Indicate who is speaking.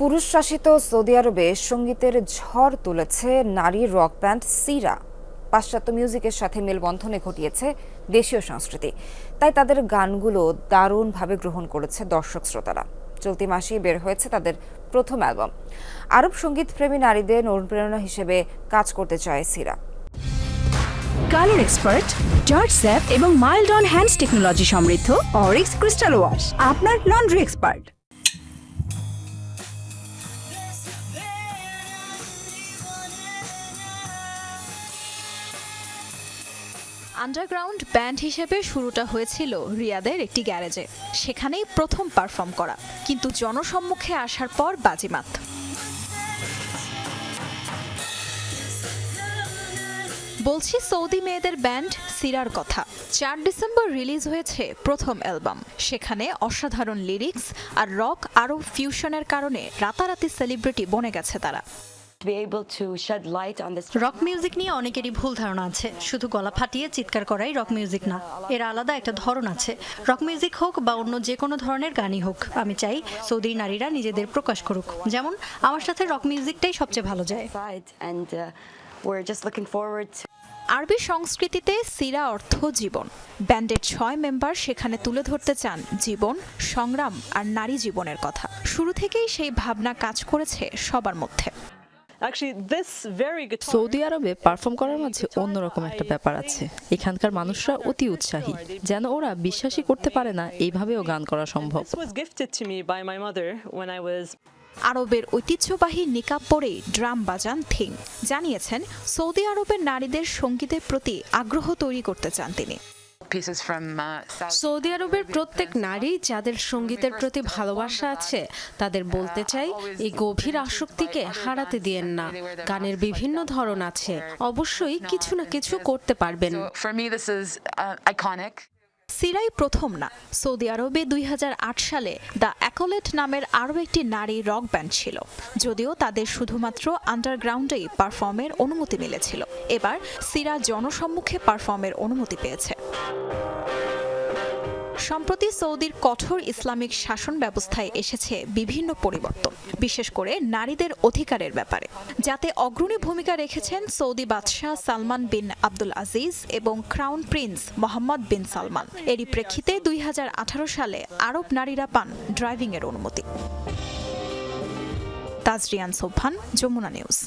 Speaker 1: পুরুষ শাসিত সৌদি আরবে সঙ্গীতের ঝড় তুলেছে নারী রক ব্যান্ড সিরা। পাশ্চাত্য মিউজিকের সাথে মেলবন্ধনে ঘটিয়েছে দেশীয় সংস্কৃতি। তাই তাদের গানগুলো দারুণভাবে গ্রহণ করেছে দর্শক শ্রোতারা। চলতি মাসেই বের হয়েছে তাদের প্রথম অ্যালবাম। আরব সংগীত প্রেমী নারীদের অনুপ্রেরণা হিসেবে কাজ করতে চায় সিরা।
Speaker 2: কালার এক্সপার্ট, জর্জ স্যাপ এবং মাইল্ড অন হ্যান্ডস টেকনোলজি সমৃদ্ধ অরিক্স ক্রিস্টাল ওয়াশ, আপনার লন্ড্রি এক্সপার্ট।
Speaker 3: আন্ডারগ্রাউন্ড ব্যান্ড হিসেবে শুরুটা হয়েছিল রিয়াদের একটি গ্যারেজে। সেখানেই প্রথম পারফর্ম করা। কিন্তু জনসম্মুখে আসার পর বাজিমাত। বলছি সৌদি মেয়েদের ব্যান্ড সিরার কথা। চার ডিসেম্বর রিলিজ হয়েছে প্রথম অ্যালবাম সেখানে অসাধারণ লিরিক্স আর রক আরও ফিউশনের কারণে রাতারাতি সেলিব্রিটি বনে গেছে তারা।
Speaker 4: To be able to shed light on this
Speaker 5: rock music নিয়ে অনেকেরই ভুল ধারণা আছে। শুধু গলা ফাটিয়ে চিৎকার করাই রক মিউজিক না এর আলাদা একটা ধরন আছে। রক মিউজিক হোক বা অন্য যে কোনো ধরনের গানই হোক আমি চাই সৌদি নারীরা নিজেদের প্রকাশ করুক। যেমন আমার সাথে রক মিউজিকটাই সবচেয়ে ভালো যায়।
Speaker 4: Uh, we're just looking forward to
Speaker 3: আরবি সংস্কৃতিতে সিরা অর্থ জীবন। ব্যান্ডের ছয় মেম্বার সেখানে তুলে ধরতে চান জীবন সংগ্রাম আর নারী জীবনের কথা। শুরু থেকেই সেই ভাবনা কাজ করেছে সবার মধ্যে।
Speaker 6: সৌদি আরবে পারফর্ম করার মাঝে অন্যরকম একটা ব্যাপার আছে। এখানকার মানুষরা অতি উৎসাহী যেন ওরা বিশ্বাসই করতে পারে না এইভাবেও গান করা সম্ভব।
Speaker 3: আরবের ঐতিহ্যবাহী নিকাব পরে ড্রাম বাজান থিং জানিয়েছেন সৌদি আরবের নারীদের সঙ্গীতের প্রতি আগ্রহ তৈরি করতে চান তিনি।
Speaker 7: Uh.
Speaker 8: সৌদি আরবের প্রত্যেক নারী যাদের সঙ্গীতের প্রতি ভালোবাসা আছে তাদের বলতে চাই এই গভীর আসক্তিকে হারাতে দিয়েন না। গানের বিভিন্ন ধরন আছে। অবশ্যই কিছু না কিছু করতে পারবেন।
Speaker 3: সিরাই প্রথম না। সৌদি আরবে দুই হাজার আট সালে দ্য অ্যাকোলেট নামের আরও একটি নারী রক ব্যান্ড ছিল, যদিও তাদের শুধুমাত্র আন্ডারগ্রাউন্ডেই পারফর্মের অনুমতি মিলেছিল। এবার সিরা জনসম্মুখে পারফর্মের অনুমতি পেয়েছে। সম্প্রতি সৌদির কঠোর ইসলামিক শাসন ব্যবস্থায় এসেছে বিভিন্ন পরিবর্তন, বিশেষ করে নারীদের অধিকারের ব্যাপারে। যাতে অগ্রণী ভূমিকা রেখেছেন সৌদি বাদশাহ সালমান বিন আব্দুল আজিজ এবং crown prince Mohammed bin Salman. এরই প্রেক্ষিতে দুই হাজার আঠারো সালে আরব নারীরা পান ড্রাইভিংয়ের অনুমতি। তাজরিয়ান সোভান যমুনা নিউজ।